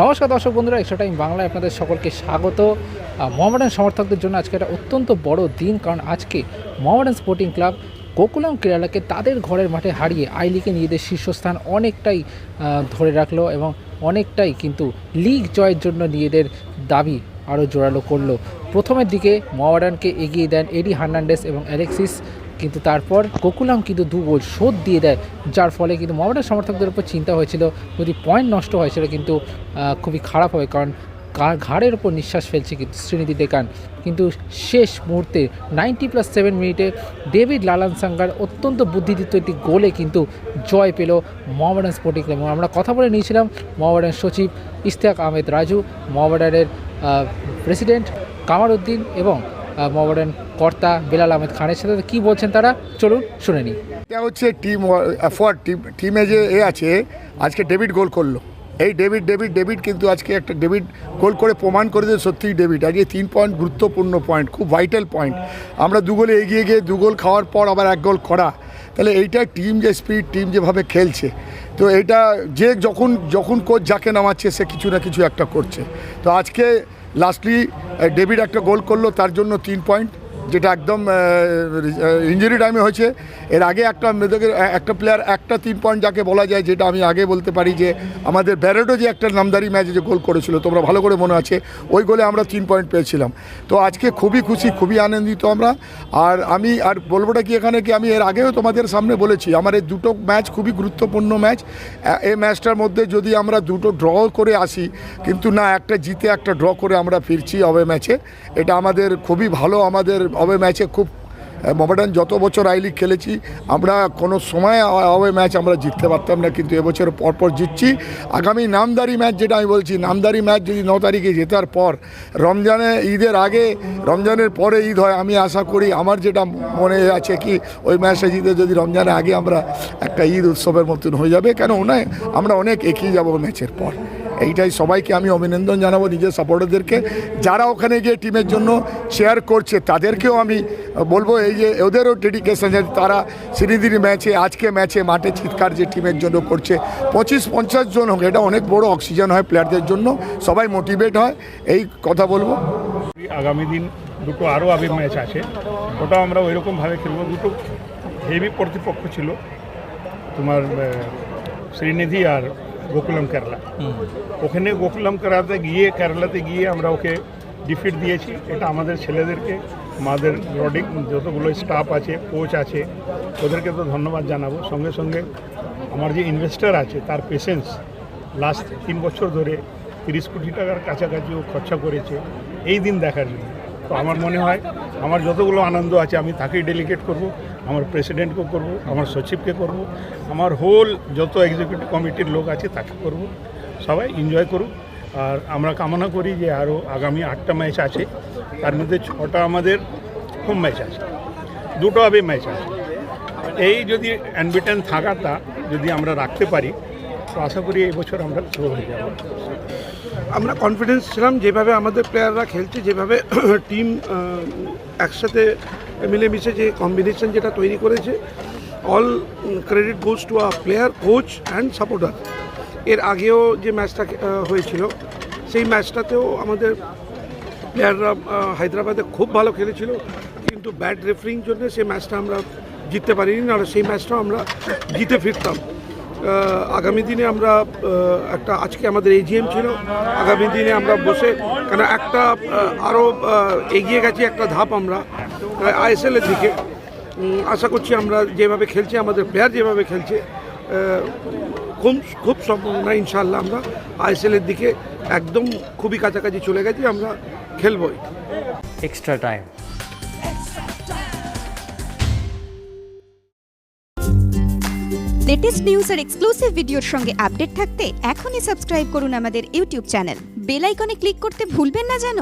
নমস্কার দর্শক বন্ধুরা এক্সট্রা টাইম বাংলায় আপনাদের সকলকে স্বাগত। মোহামেডান সমর্থকদের জন্য আজকে একটা অত্যন্ত বড় দিন, কারণ আজকে মোহামেডান স্পোর্টিং ক্লাব গোকুলাম কেরালাকে তাদের ঘরের মাঠে হারিয়ে আই লিগে নিজেদের শীর্ষস্থান অনেকটাই ধরে রাখল এবং অনেকটাই কিন্তু লিগ জয়ের জন্য নিজেদের দাবি আরও জোরালো করল। প্রথমের দিকে মোহামেডানকে এগিয়ে দেন এডি হার্নান্ডেস এবং অ্যালেক্সিস। কিন্তু তারপর গোকুলাম কিন্তু দু গোল শোধ দিয়ে দেয়, যার ফলে কিন্তু মোহামেডান সমর্থকদের উপর চিন্তা হয়েছিল, যদি পয়েন্ট নষ্ট হয় সেটা কিন্তু খুবই খারাপ হবে, কারণ ঘাড়ের ওপর নিঃশ্বাস ফেলছে কিন্তু শ্রীনিধি ডেকান কিন্তু শেষ মুহূর্তে নাইনটি প্লাস সেভেন মিনিটে ডেভিড লালান সাঙ্গার অত্যন্ত বুদ্ধিদীপ্ত একটি গোলে কিন্তু জয় পেল মোহামেডান স্পোর্টিং ক্লাব আমরা কথা বলে নিয়েছিলাম মোহামেডান সচিব ইশতিয়াক আহমেদ রাজু মোহামেডানের প্রেসিডেন্ট কামার উদ্দিন এবং মোহামেডান কর্তা বেলাল আহমেদ খানের সাথে। কী বলছেন তারা? চলুন শুনে নিই। এটা হচ্ছে টিম এফোর্ট টিম টিমে যে এ আছে, আজকে ডেভিড গোল করল। এই ডেভিড ডেভিড ডেভিড কিন্তু আজকে একটা ডেভিড গোল করে প্রমাণ করে দিয়ে সত্যিই ডেভিড আজকে তিন পয়েন্ট গুরুত্বপূর্ণ পয়েন্ট খুব ভাইটাল পয়েন্ট আমরা দু গোলে এগিয়ে গিয়ে দু গোল খাওয়ার পর আবার এক গোল করা। তাহলে এইটা টিম যে স্পিড টিম যেভাবে খেলছে। তো এটা যে যখন যখন কোচ যাকে নামাচ্ছে, সে কিছু না কিছু একটা করছে। তো আজকে লাস্টলি ডেভিড একটা গোল করল, তার জন্য তিন পয়েন্ট যেটা একদম ইঞ্জুরি টাইমে হয়েছে। এর আগে একটা মেয়েদের একটা প্লেয়ার একটা তিন পয়েন্ট যাকে বলা যায়, যেটা আমি আগে বলতে পারি যে আমাদের ব্যারেটো যে একটা নামদারি ম্যাচে যে গোল করেছিল, তোমরা ভালো করে মনে আছে, ওই গোলে আমরা তিন পয়েন্ট পেয়েছিলাম। তো আজকে খুবই খুশি, খুবই আনন্দিত আমরা। আর আমি, আর বলবোটা কি এখানে কি আমি এর আগেও তোমাদের সামনে বলেছি, আমার এই দুটো ম্যাচ খুবই গুরুত্বপূর্ণ ম্যাচ এই ম্যাচটার মধ্যে যদি আমরা দুটো ড্র করে আসি, কিন্তু না, একটা জিতে, একটা ড্র করে আমরা ফিরছি অবে ম্যাচে এটা আমাদের খুবই ভালো, আমাদের অবে ম্যাচে খুব মোহামেডান যত বছর আই লিগ খেলেছি, আমরা কোনো সময় অবে ম্যাচ আমরা জিততে পারতাম না, কিন্তু এবছর পরপর জিতছি। আগামী নামদারি ম্যাচ যেটা আমি বলছি, নামদারি ম্যাচ যদি ন তারিখে জেতার পর, রমজানে, ঈদের আগে, রমজানের পরে ঈদ হয়, আমি আশা করি আমার যেটা মনে আছে কি, ওই ম্যাচটা জিতে যদি রমজানের আগে আমরা একটা ঈদ উৎসবের মতন হয়ে যাবে কেন ওনায় আমরা অনেক এগিয়ে যাব ম্যাচের পর। এইটাই সবাইকে আমি অভিনন্দন জানাব নিজের সাপোর্টারদেরকে যারা ওখানে গিয়ে টিমের জন্য শেয়ার করছে, তাদেরকেও আমি বলব এই যে ওদেরও ডেডিকেশন তারা শ্রীনিধির ম্যাচে আজকে ম্যাচে মাঠে চিৎকার যে টিমের জন্য করছে। পঁচিশ পঞ্চাশ জন হোক, এটা অনেক বড় অক্সিজেন হয় প্লেয়ারদের জন্য, সবাই মোটিভেট হয়, এই কথা বলব। আগামী দিন দুটো আরও আবির ম্যাচ আছে। ওটাও আমরা ওইরকমভাবে খেলব। দুটো হেভি প্রতিপক্ষ ছিল। তোমার শ্রীনিধি আর গোকুলাম কেরালা। ওখানে গোকুলাম কেরালাতে গিয়ে কেরালাতে গিয়ে আমরা ওকে ডিফিট দিয়েছি। এটা আমাদের ছেলেদেরকে, মাদের রডিক যতগুলো স্টাফ আছে কোচ আছে, ওদেরকে তো ধন্যবাদ জানাব। সঙ্গে সঙ্গে আমার যে ইনভেস্টার আছে, তার পেশেন্স লাস্ট তিন বছর ধরে তিরিশ কোটি টাকার কাছাকাছি ও খরচা করেছে, এই দিন দেখার জন্য। তো আমার মনে হয়, আমার যতগুলো আনন্দ আছে, আমি তাকেই ডেলিগেট করব। আমার প্রেসিডেন্টকে করব, আমার সচিবকে করব, আমার হোল যত এক্সিকিউটিভ কমিটির লোক আছে তাকে করব। সবাই এনজয় করুক। আর আমরা কামনা করি যে আরও আগামী আটটা ম্যাচ আছে, তার মধ্যে ছটা আমাদের হোম ম্যাচ আছে, দুটো হবে ম্যাচ আছে। এই যদি অ্যানবিটেন থাকাটা যদি আমরা রাখতে পারি, তো আশা করি এই বছর আমরা প্রো হয়ে যাব। আমরা কনফিডেন্স ছিলাম যেভাবে আমাদের প্লেয়াররা খেলছে, যেভাবে টিম একসাথে মিলেমিশে যে কম্বিনেশন যেটা তৈরি করেছে all credit goes to a player coach and supporter এর আগেও যে ম্যাচটা হয়েছিল, সেই ম্যাচটাতেও আমাদের প্লেয়াররা হায়দ্রাবাদে খুব ভালো খেলেছিল, কিন্তু ব্যাড রেফারিং জন্য সেই ম্যাচটা আমরা জিততে পারিনি, না সেই ম্যাচটাও আমরা জিতে ফিরতাম। আগামী দিনে আমরা একটা, আজকে আমাদের এজিএম ছিল, আগামী দিনে আমরা বসে, কেন একটা আরও এগিয়ে গেছি, একটা ধাপ আমরা আইএসএল এর দিকে আশা করছি আমরা যেভাবে খেলছি আমাদের প্লেয়ার যেভাবে খেলছে খুব খুব সম্ভাবনা ইনশাল্লাহ আমরা আইএসএল এর দিকে একদম খুবই কাছাকাছি চলে গেছি আমরা খেলবই। এক্সট্রা টাইম লেটেস্ট নিউজ আর এক্সক্লুসিভ ভিডিওর সঙ্গে আপডেট থাকতে এখনই সাবস্ক্রাইব করুন আমাদের ইউটিউব চ্যানেল বেল আইকনে ক্লিক করতে ভুলবেন না যেন।